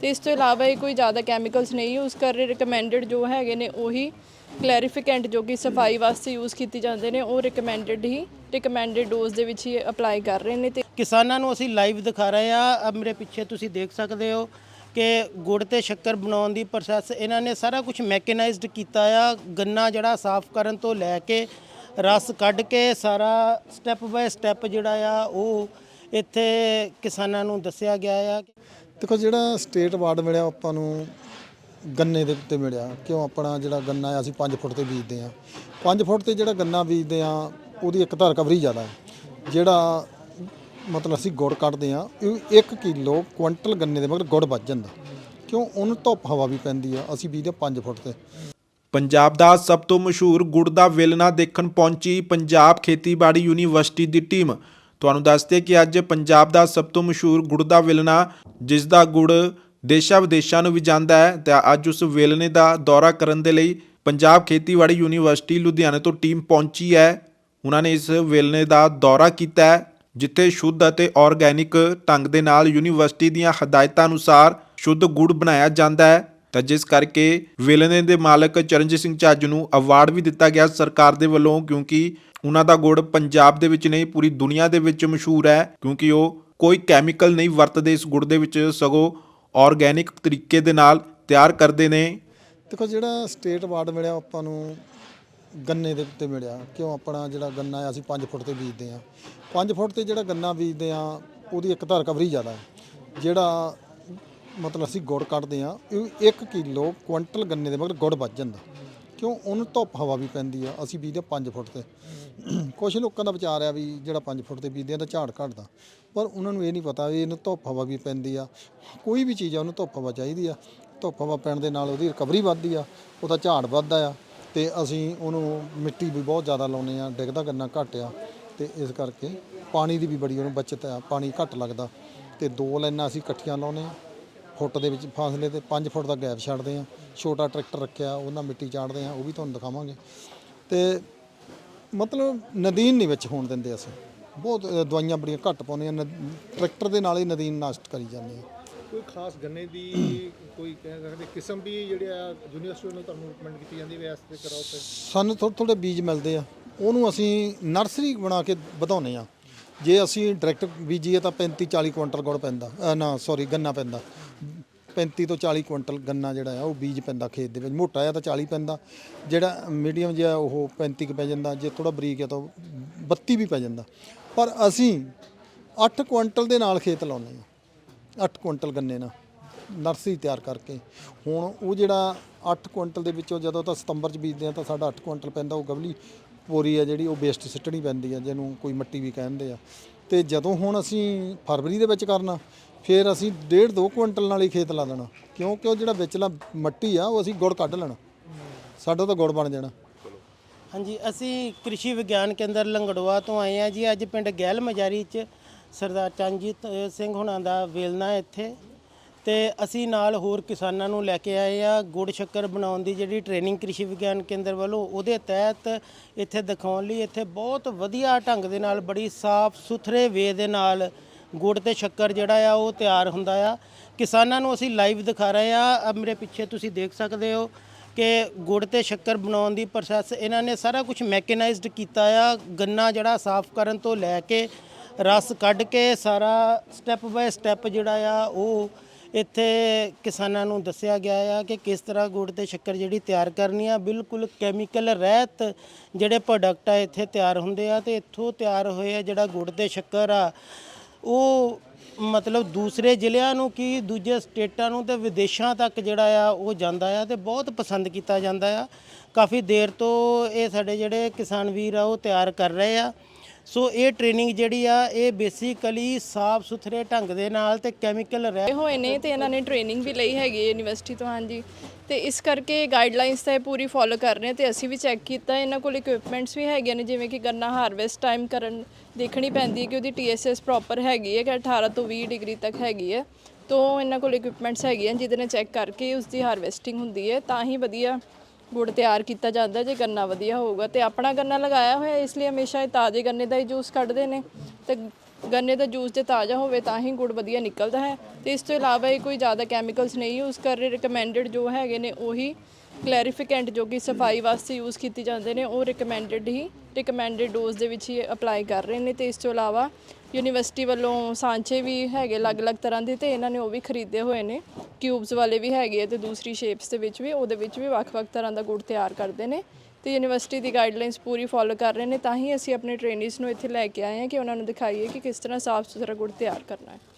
ਤੇ ਇਸ ਤੋਂ ਇਲਾਵਾ ਇਹ ਕੋਈ ਜ਼ਿਆਦਾ ਕੈਮੀਕਲਸ ਨਹੀਂ ਯੂਜ਼ ਕਰ ਰਹੇ ਰეკਮੈਂਡਡ ਜੋ ਹੈਗੇ ਨੇ ਉਹੀ ਕਲੈਰੀਫਿਕੈਂਟ ਜੋ ਕਿ ਸਫ਼ਾਈ ਵਾਸਤੇ ਯੂਜ਼ ਕੀਤੀ ਜਾਂਦੇ ਨੇ, ਉਹ ਰეკਮੈਂਡਡ ਹੀ ਰეკਮੈਂਡਡ ਡੋਜ਼ ਦੇ ਵਿੱਚ ਹੀ ਅਪਲਾਈ ਕਰ ਰਹੇ ਨੇ ਤੇ ਕਿਸਾਨਾਂ ਨੂੰ ਅਸੀਂ ਲਾਈਵ ਦਿਖਾ ਰਹੇ ਆ ਆ ਮੇਰੇ ਪਿੱਛੇ ਤੁਸੀਂ ਦੇਖ ਸਕਦੇ ਹੋ ਕਿ ਗੁੜ ਤੇ ਸ਼ੱਕਰ ਬਣਾਉਣ ਦੀ ਪ੍ਰੋਸੈਸ ਇਹਨਾਂ ਨੇ ਸਾਰਾ ਕੁਝ ਮੈਕੇਨਾਈਜ਼ਡ ਕੀਤਾ ਆ। ਗੰਨਾ ਜਿਹੜਾ ਸਾਫ਼ ਕਰਨ ਤੋਂ ਲੈ ਕੇ ਰਸ ਕੱਢ ਕੇ ਸਾਰਾ ਸਟੈਪ ਬਾय ਸਟੈਪ ਜਿਹੜਾ ਆ, ਉਹ ਇੱਥੇ ਕਿਸਾਨਾਂ ਨੂੰ ਦੱਸਿਆ ਗਿਆ ਆ ਦੇਖੋ ਜਿਹੜਾ ਸਟੇਟ ਅਵਾਰਡ ਮਿਲਿਆ ਆਪਾਂ ਨੂੰ ਗੰਨੇ ਦੇ ਉੱਤੇ ਮਿਲਿਆ। ਕਿਉਂ? ਆਪਣਾ ਜਿਹੜਾ ਗੰਨਾ ਹੈ, ਅਸੀਂ 5 ਫੁੱਟ ਤੇ ਬੀਜਦੇ ਆ 5 ਫੁੱਟ ਤੇ ਜਿਹੜਾ ਗੰਨਾ ਬੀਜਦੇ ਆ ਉਹਦੀ ਇੱਕ ਤਾਂ ਰਿਕਵਰੀ ਜ਼ਿਆਦਾ ਹੈ। ਜਿਹੜਾ ਮਤਲਬ ਅਸੀਂ ਗੁੜ ਕੱਢਦੇ ਆ ਇਹ 1 ਕਿਲੋ ਕੁਇੰਟਲ ਗੰਨੇ ਦੇ ਮਗਰ ਗੁੜ ਵੱਜ ਜਾਂਦਾ। ਕਿਉਂ? ਉਹਨੂੰ ਧੁੱਪ ਹਵਾ ਵੀ ਪੈਂਦੀ ਆ, ਅਸੀਂ ਬੀਜਦੇ 5 ਫੁੱਟ ਤੇ। ਪੰਜਾਬ ਦਾ ਸਭ ਤੋਂ ਮਸ਼ਹੂਰ ਗੁੜ ਦਾ ਵੇਲਣਾ ਦੇਖਣ ਪਹੁੰਚੀ ਪੰਜਾਬ ਖੇਤੀਬਾੜੀ ਯੂਨੀਵਰਸਿਟੀ ਦੀ ਟੀਮ। ਤੁਹਾਨੂੰ ਦੱਸਦੇ ਕਿ ਅੱਜ ਪੰਜਾਬ ਦਾ ਸਭ ਤੋਂ ਮਸ਼ਹੂਰ ਗੁੜ ਦਾ ਵੇਲਣਾ, ਜਿਸ ਦਾ ਗੁੜ ਦੇਸ਼ਾਂ ਵਿਦੇਸ਼ਾਂ ਨੂੰ ਵੀ ਜਾਂਦਾ ਹੈ, ਤੇ ਅੱਜ ਉਸ ਵੇਲਣੇ ਦਾ ਦੌਰਾ ਕਰਨ ਦੇ ਲਈ ਪੰਜਾਬ ਖੇਤੀਬਾੜੀ ਯੂਨੀਵਰਸਿਟੀ ਲੁਧਿਆਣਾ ਤੋਂ ਟੀਮ ਪਹੁੰਚੀ ਹੈ। ਉਹਨਾਂ ਨੇ ਇਸ ਵੇਲਣੇ ਦਾ ਦੌਰਾ ਕੀਤਾ ਹੈ, ਜਿੱਥੇ ਸ਼ੁੱਧ ਅਤੇ ਆਰਗੈਨਿਕ ਢੰਗ ਦੇ ਨਾਲ ਯੂਨੀਵਰਸਿਟੀ ਦੀਆਂ ਹਦਾਇਤਾਂ ਅਨੁਸਾਰ ਸ਼ੁੱਧ ਗੁੜ ਬਣਾਇਆ ਜਾਂਦਾ ਹੈ। ਤਾਂ ਜਿਸ ਕਰਕੇ ਵੇਲਣੇ ਦੇ ਮਾਲਕ ਚਰਨਜੀਤ ਸਿੰਘ ਚੱਜ ਨੂੰ ਅਵਾਰਡ ਵੀ ਦਿੱਤਾ ਗਿਆ ਸਰਕਾਰ ਦੇ ਵੱਲੋਂ, ਕਿਉਂਕਿ ਉਹਨਾਂ ਦਾ ਗੁੜ ਪੰਜਾਬ ਦੇ ਵਿੱਚ ਨਹੀਂ, ਪੂਰੀ ਦੁਨੀਆ ਦੇ ਵਿੱਚ ਮਸ਼ਹੂਰ ਹੈ, ਕਿਉਂਕਿ ਉਹ ਕੋਈ ਕੈਮੀਕਲ ਨਹੀਂ ਵਰਤਦੇ ਇਸ ਗੁੜ ਦੇ ਵਿੱਚ, ਸਗੋਂ ਆਰਗੈਨਿਕ ਤਰੀਕੇ ਦੇ ਨਾਲ ਤਿਆਰ ਕਰਦੇ ਨੇ। ਦੇਖੋ, ਜਿਹੜਾ ਸਟੇਟ ਅਵਾਰਡ ਮਿਲਿਆ ਆਪਾਂ ਨੂੰ, ਗੰਨੇ ਦੇ ਉੱਤੇ ਮਿਲਿਆ। ਕਿਉਂ? ਆਪਣਾ ਜਿਹੜਾ ਗੰਨਾ ਹੈ, ਅਸੀਂ 5 ਫੁੱਟ ਤੇ ਬੀਜਦੇ ਆ 5 ਫੁੱਟ ਤੇ ਜਿਹੜਾ ਗੰਨਾ ਬੀਜਦੇ ਆ ਉਹਦੀ ਇੱਕ ਤਾਂ ਰਿਕਵਰੀ ਜ਼ਿਆਦਾ ਹੈ। ਜਿਹੜਾ ਮਤਲਬ ਅਸੀਂ ਗੁੜ ਕੱਢਦੇ ਆ ਇਹ 1 ਕਿਲੋ ਕੁਇੰਟਲ ਗੰਨੇ ਦੇ ਮਗਰ ਗੁੜ ਵੱਜ ਜਾਂਦਾ। ਕਿਉਂ ਉਹਨੂੰ ਧੁੱਪ ਹਵਾ ਵੀ ਪੈਂਦੀ ਆ, ਅਸੀਂ ਬੀਜਦੇ 5 ਫੁੱਟ ਤੇ। ਕੁਝ ਲੋਕਾਂ ਦਾ ਵਿਚਾਰ ਆ ਵੀ ਜਿਹੜਾ 5 ਫੁੱਟ ਤੇ ਬੀਜਦੇ ਆ ਤਾਂ ਝਾੜ ਘਟਦਾ। ਪਰ ਉਹਨਾਂ ਨੂੰ ਇਹ ਨਹੀਂ ਪਤਾ ਵੀ ਇਹਨੂੰ ਧੁੱਪ ਹਵਾ ਵੀ ਪੈਂਦੀ ਆ। ਕੋਈ ਵੀ ਚੀਜ਼ ਆ, ਉਹਨੂੰ ਧੁੱਪ ਹਵਾ ਚਾਹੀਦੀ ਆ। ਧੁੱਪ ਹਵਾ ਪੈਣ ਦੇ ਨਾਲ ਉਹਦੀ ਰਿਕਵਰੀ ਵੱਧਦੀ ਆ ਉਹਦਾ ਝਾੜ ਵੱਧਦਾ ਆ। ਤੇ ਅਸੀਂ ਉਹਨੂੰ ਮਿੱਟੀ ਵੀ ਬਹੁਤ ਜ਼ਿਆਦਾ ਲਾਉਨੇ ਆ, ਡਿੱਗਦਾ ਗੰਨਾ ਘੱਟ ਆ। ਤੇ ਇਸ ਕਰਕੇ ਪਾਣੀ ਦੀ ਵੀ ਬੜੀ ਉਹਨੂੰ ਬਚਤ ਆ, ਪਾਣੀ ਘੱਟ ਲੱਗਦਾ। ਤੇ ਦੋ ਲਾਈਨਾਂ ਅਸੀਂ ਇਕੱਠੀਆਂ ਲਾਉਨੇ ਆ। ਫੁੱਟ ਦੇ ਵਿੱਚ ਫਾਸਲੇ ਤੇ 5 ਫੁੱਟ ਦਾ ਗੈਪ ਛੱਡਦੇ ਆ ਛੋਟਾ ਟਰੈਕਟਰ ਰੱਖਿਆ ਉਹਨਾਂ ਮਿੱਟੀ ਚਾੜਦੇ ਆ ਉਹ ਵੀ ਤੁਹਾਨੂੰ ਦਿਖਾਵਾਂਗੇ। ਤੇ ਮਤਲਬ ਨਦੀਨ ਨਹੀਂ ਵਿੱਚ ਹੋਣ ਦਿੰਦੇ ਅਸੀਂ। ਬਹੁਤ ਦਵਾਈਆਂ ਬੜੀਆਂ ਘੱਟ ਪਾਉਂਦੇ ਆ ਟਰੈਕਟਰ ਦੇ ਨਾਲ ਹੀ ਨਦੀਨ ਨਸ਼ਟ ਕਰੀ ਜਾਂਦੇ ਆ ਕੋਈ ਖਾਸ ਗੰਨੇ ਦੀ ਕੋਈ ਕਹਿ ਸਕਦੇ ਕਿਸਮ ਵੀ ਜਿਹੜੇ ਆ ਯੂਨੀਵਰਸਿਟੀ ਵੱਲੋਂ ਤੁਹਾਨੂੰ ਰეკਮੈਂਡ ਕੀਤੀ ਜਾਂਦੀ ਇਸ ਤੇ ਕਰਾਓ ਤੇ? ਸਾਨੂੰ ਥੋੜ੍ਹੇ ਥੋੜ੍ਹੇ ਬੀਜ ਮਿਲਦੇ ਆ। ਉਹਨੂੰ ਅਸੀਂ ਨਰਸਰੀ ਬਣਾ ਕੇ ਵਧਾਉਂਦੇ ਆ ਜੇ ਅਸੀਂ ਡਾਇਰੈਕਟ ਬੀਜੀਏ ਤਾਂ 35 40 ਕੁਇੰਟਲ ਗੁੜ ਪੈਂਦਾ। ਨਾ ਸੌਰੀ ਗੰਨਾ ਪੈਂਦਾ। 35 ਤੋਂ 40 ਕੁਇੰਟਲ ਗੰਨਾ ਜਿਹੜਾ ਆ, ਉਹ ਬੀਜ ਪੈਂਦਾ ਖੇਤ ਦੇ ਵਿੱਚ। ਮੋਟਾ ਆ ਤਾਂ 40 ਪੈਂਦਾ। ਜਿਹੜਾ ਮੀਡੀਅਮ ਜਿਹਾ ਉਹ 35 ਕੁ ਪੈ ਜਾਂਦਾ, ਜੇ ਥੋੜਾ ਬਰੀਕ ਆ ਤਾਂ ਉਹ 32 ਵੀ ਪੈ ਜਾਂਦਾ। ਪਰ ਅਸੀਂ 8 ਕੁਇੰਟਲ ਦੇ ਨਾਲ ਖੇਤ ਲਾਉਂਦੇ ਆ 8 ਕੁਇੰਟਲ ਗੰਨੇ ਨਾਲ, ਨਰਸਰੀ ਤਿਆਰ ਕਰਕੇ। ਹੁਣ ਉਹ ਜਿਹੜਾ 8 ਕੁਇੰਟਲ ਦੇ ਵਿੱਚੋਂ ਜਦੋਂ ਤਾਂ ਸਤੰਬਰ ਚ ਬੀਜਦੇ ਆ ਤਾਂ ਸਾਡਾ 8 ਕੁਇੰਟਲ ਪੈਂਦਾ, ਉਹ ਗਵਲੀ ਪੋਰੀ ਆ ਜਿਹੜੀ, ਉਹ ਵੇਸਟ ਸਿੱਟਣੀ ਪੈਂਦੀ ਆ, ਜਿਹਨੂੰ ਕੋਈ ਮੱਟੀ ਵੀ ਕਹਿੰਦੇ ਆ। ਤੇ ਜਦੋਂ ਹੁਣ ਅਸੀਂ ਫਰਵਰੀ ਦੇ ਵਿੱਚ ਕਰਨਾ ਫਿਰ ਅਸੀਂ ਡੇਢ 2 ਕੁਇੰਟਲ ਨਾਲ ਹੀ ਖੇਤ ਲਾ ਦੇਣਾ। ਕਿਉਂਕਿ ਉਹ ਜਿਹੜਾ ਵਿਚਲਾ ਮੱਟੀ ਆ, ਉਹ ਅਸੀਂ ਗੁੜ ਕੱਢ ਲੈਣਾ। ਸਾਡਾ ਤਾਂ ਗੁੜ ਬਣ ਜਾਣਾ। ਹਾਂਜੀ, ਅਸੀਂ ਕ੍ਰਿਸ਼ੀ ਵਿਗਿਆਨ ਕੇਂਦਰ ਲੰਗੜਵਾ ਤੋਂ ਆਏ ਆ ਜੀ। ਅੱਜ ਪਿੰਡ ਗਹਿਲ ਮਜਾਰੀ ਚ ਸਰਦਾਰ ਚੰਜੀਤ ਸਿੰਘ ਹੁਣਾਂ ਦਾ ਵੇਲਣਾ ਇੱਥੇ। ਤੇ ਅਸੀਂ ਨਾਲ ਹੋਰ ਕਿਸਾਨਾਂ ਨੂੰ ਲੈ ਕੇ ਆਏ ਆ ਗੁੜ ਸ਼ੱਕਰ ਬਣਾਉਣ ਦੀ ਜਿਹੜੀ ਟ੍ਰੇਨਿੰਗ ਕ੍ਰਿਸ਼ੀ ਵਿਗਿਆਨ ਕੇਂਦਰ ਵੱਲੋਂ, ਉਹਦੇ ਤਹਿਤ ਇੱਥੇ ਦਿਖਾਉਣ ਲਈ ਇੱਥੇ ਬਹੁਤ ਵਧੀਆ ਢੰਗ ਦੇ ਨਾਲ, ਬੜੀ ਸਾਫ਼ ਸੁਥਰੇ ਵੇ ਦੇ ਨਾਲ ਗੁੜ ਤੇ ਸ਼ੱਕਰ ਜਿਹੜਾ ਆ ਉਹ ਤਿਆਰ ਹੁੰਦਾ ਆ। ਕਿਸਾਨਾਂ ਨੂੰ ਅਸੀਂ ਲਾਈਵ ਦਿਖਾ ਰਹੇ ਆ। ਆ ਮੇਰੇ ਪਿੱਛੇ ਤੁਸੀਂ ਦੇਖ ਸਕਦੇ ਹੋ ਕਿ ਗੁੜ ਤੇ ਸ਼ੱਕਰ ਬਣਾਉਣ ਦੀ ਪ੍ਰੋਸੈਸ ਇਹਨਾਂ ਨੇ ਸਾਰਾ ਕੁਝ ਮੈਕੇਨਾਈਜ਼ਡ ਕੀਤਾ ਆ। ਗੰਨਾ ਜਿਹੜਾ ਸਾਫ਼ ਕਰਨ ਤੋਂ ਲੈ ਕੇ ਰਸ ਕੱਢ ਕੇ ਸਾਰਾ ਸਟੈਪ ਬਾਏ ਸਟੈਪ ਜਿਹੜਾ ਆ ਉਹ ਇੱਥੇ ਕਿਸਾਨਾਂ ਨੂੰ ਦੱਸਿਆ ਗਿਆ ਆ ਕਿ ਕਿਸ ਤਰ੍ਹਾਂ ਗੁੜ ਤੇ ਸ਼ੱਕਰ ਜਿਹੜੀ ਤਿਆਰ ਕਰਨੀ ਆ, ਬਿਲਕੁਲ ਕੈਮੀਕਲ ਰਹਿਤ ਜਿਹੜੇ ਪ੍ਰੋਡਕਟ ਆ ਇੱਥੇ ਤਿਆਰ ਹੁੰਦੇ ਆ ਤੇ ਇੱਥੋਂ ਤਿਆਰ ਹੋਏ ਆ ਜਿਹੜਾ ਗੁੜ ਤੇ ਸ਼ੱਕਰ ਆ। ਉਹ ਮਤਲਬ ਦੂਸਰੇ ਜ਼ਿਲ੍ਹਿਆਂ ਨੂੰ ਕੀ ਦੂਜੇ ਸਟੇਟਾਂ ਨੂੰ ਤੇ ਵਿਦੇਸ਼ਾਂ ਤੱਕ ਜਿਹੜਾ ਆ ਉਹ ਜਾਂਦਾ ਆ ਤੇ ਬਹੁਤ ਪਸੰਦ ਕੀਤਾ ਜਾਂਦਾ ਆ। ਕਾਫੀ ਦੇਰ ਤੋਂ ਇਹ ਸਾਡੇ ਜਿਹੜੇ ਕਿਸਾਨ ਵੀਰ ਆ ਉਹ ਤਿਆਰ ਕਰ ਰਹੇ ਆ। ਸੋ ਇਹ ਟ੍ਰੇਨਿੰਗ ਜਿਹੜੀ ਆ, ਇਹ ਬੇਸਿਕਲੀ ਸਾਫ਼ ਸੁਥਰੇ ਢੰਗ ਦੇ ਨਾਲ ਤੇ ਕੈਮੀਕਲ ਰਹਿ ਹੋਏ ਨੇ ਤੇ ਇਹਨਾਂ ਨੇ ਟ੍ਰੇਨਿੰਗ ਵੀ ਲਈ ਹੈਗੀ ਹੈ ਯੂਨੀਵਰਸਿਟੀ ਤੋਂ, ਹਾਂਜੀ। ਤੇ ਇਸ ਕਰਕੇ ਗਾਈਡਲਾਈਨਸ ਤਾਂ ਇਹ ਪੂਰੀ ਫੋਲੋ ਕਰ ਰਹੇ ਆ ਤੇ ਅਸੀਂ ਵੀ ਚੈੱਕ ਕੀਤਾ, ਇਹਨਾਂ ਕੋਲ ਇਕਵਿਪਮੈਂਟਸ ਵੀ ਹੈਗੇ ਨੇ, ਜਿਵੇਂ ਕਿ ਗੰਨਾ ਹਾਰਵੈਸਟ ਟਾਈਮ ਕਰਨ ਦੇਖਣੀ ਪੈਂਦੀ ਹੈ ਕਿ ਉਹਦੀ ਟੀਐਸਐਸ ਪ੍ਰੋਪਰ ਹੈਗੀ ਹੈ ਕਿ 18 ਤੋਂ 20 ਡਿਗਰੀ ਤੱਕ ਹੈਗੀ ਹੈ। ਤੋਂ ਇਹਨਾਂ ਕੋਲ ਇਕਵਿਪਮੈਂਟਸ ਹੈਗੀਆਂ ਜਿਹਦੇ ਨਾਲ ਚੈੱਕ ਕਰਕੇ ਉਸ ਦੀ ਹਾਰਵੈਸਟਿੰਗ ਹੁੰਦੀ ਹੈ, ਤਾਂ ਹੀ ਵਧੀਆ ਗੁੜ ਤਿਆਰ ਕੀਤਾ ਜਾਂਦਾ, ਜੇ ਗੰਨਾ ਵਧੀਆ ਹੋਊਗਾ। ਤੇ ਆਪਣਾ ਗੰਨਾ ਲਗਾਇਆ ਹੋਇਆ, ਇਸ ਲਈ ਹਮੇਸ਼ਾ ਇਹ ਤਾਜ਼ੇ ਗੰਨੇ ਦਾ ਹੀ ਜੂਸ ਕੱਢਦੇ ਨੇ। ਤੇ ਗੰਨੇ ਦਾ ਜੂਸ ਜੇ ਤਾਜ਼ਾ ਹੋਵੇ, ਤਾਂ ਹੀ ਗੁੜ ਵਧੀਆ ਨਿਕਲਦਾ ਹੈ। ਤੇ ਇਸ ਤੋਂ ਇਲਾਵਾ ਇਹ ਕੋਈ ਜ਼ਿਆਦਾ ਕੈਮੀਕਲਸ ਨਹੀਂ ਯੂਜ਼ ਕਰ ਰਹੇ ਰਿਕਮੈਂਡਡ ਜੋ ਹੈਗੇ ਨੇ, ਉਹੀ ਕਲੈਰੀਫਿਕੈਂਟ ਜੋ ਕਿ ਸਫ਼ਾਈ ਵਾਸਤੇ ਯੂਜ਼ ਕੀਤੀ ਜਾਂਦੇ ਨੇ, ਉਹ ਰਿਕਮੈਂਡਡ ਹੀ ਰਿਕਮੈਂਡਡ ਡੋਜ਼ ਦੇ ਵਿੱਚ ਹੀ ਅਪਲਾਈ ਕਰ ਰਹੇ ਨੇ ਤੇ ਇਸ ਤੋਂ ਇਲਾਵਾ ਯੂਨੀਵਰਸਿਟੀ ਵੱਲੋਂ ਸਾਂਚੇ ਵੀ ਹੈਗੇ ਅਲੱਗ-ਅਲੱਗ ਤਰ੍ਹਾਂ ਦੇ ਤੇ ਇਹਨਾਂ ਨੇ ਉਹ ਵੀ ਖਰੀਦੇ ਹੋਏ ਨੇ ਕਿਊਬਸ ਵਾਲੇ ਵੀ ਹੈਗੇ ਆ ਤੇ ਦੂਸਰੀ ਸ਼ੇਪਸ ਦੇ ਵਿੱਚ ਵੀ, ਉਹਦੇ ਵਿੱਚ ਵੀ ਵੱਖ-ਵੱਖ ਤਰ੍ਹਾਂ ਦਾ ਗੁੜ ਤਿਆਰ ਕਰਦੇ ਨੇ ਤੇ ਯੂਨੀਵਰਸਿਟੀ ਦੀ ਗਾਈਡਲਾਈਨਸ ਪੂਰੀ ਫੋਲੋ ਕਰ ਰਹੇ ਨੇ ਤਾਂ ਹੀ ਅਸੀਂ ਆਪਣੇ ਟ੍ਰੇਨਿਸ ਨੂੰ ਇੱਥੇ ਲੈ ਕੇ ਆਏ ਹਾਂ ਕਿ ਉਹਨਾਂ ਨੂੰ ਦਿਖਾਈਏ ਕਿ ਕਿਸ ਤਰ੍ਹਾਂ ਸਾਫ਼ ਸੁਥਰਾ ਗੁੜ ਤਿਆਰ ਕਰਨਾ ਹੈ।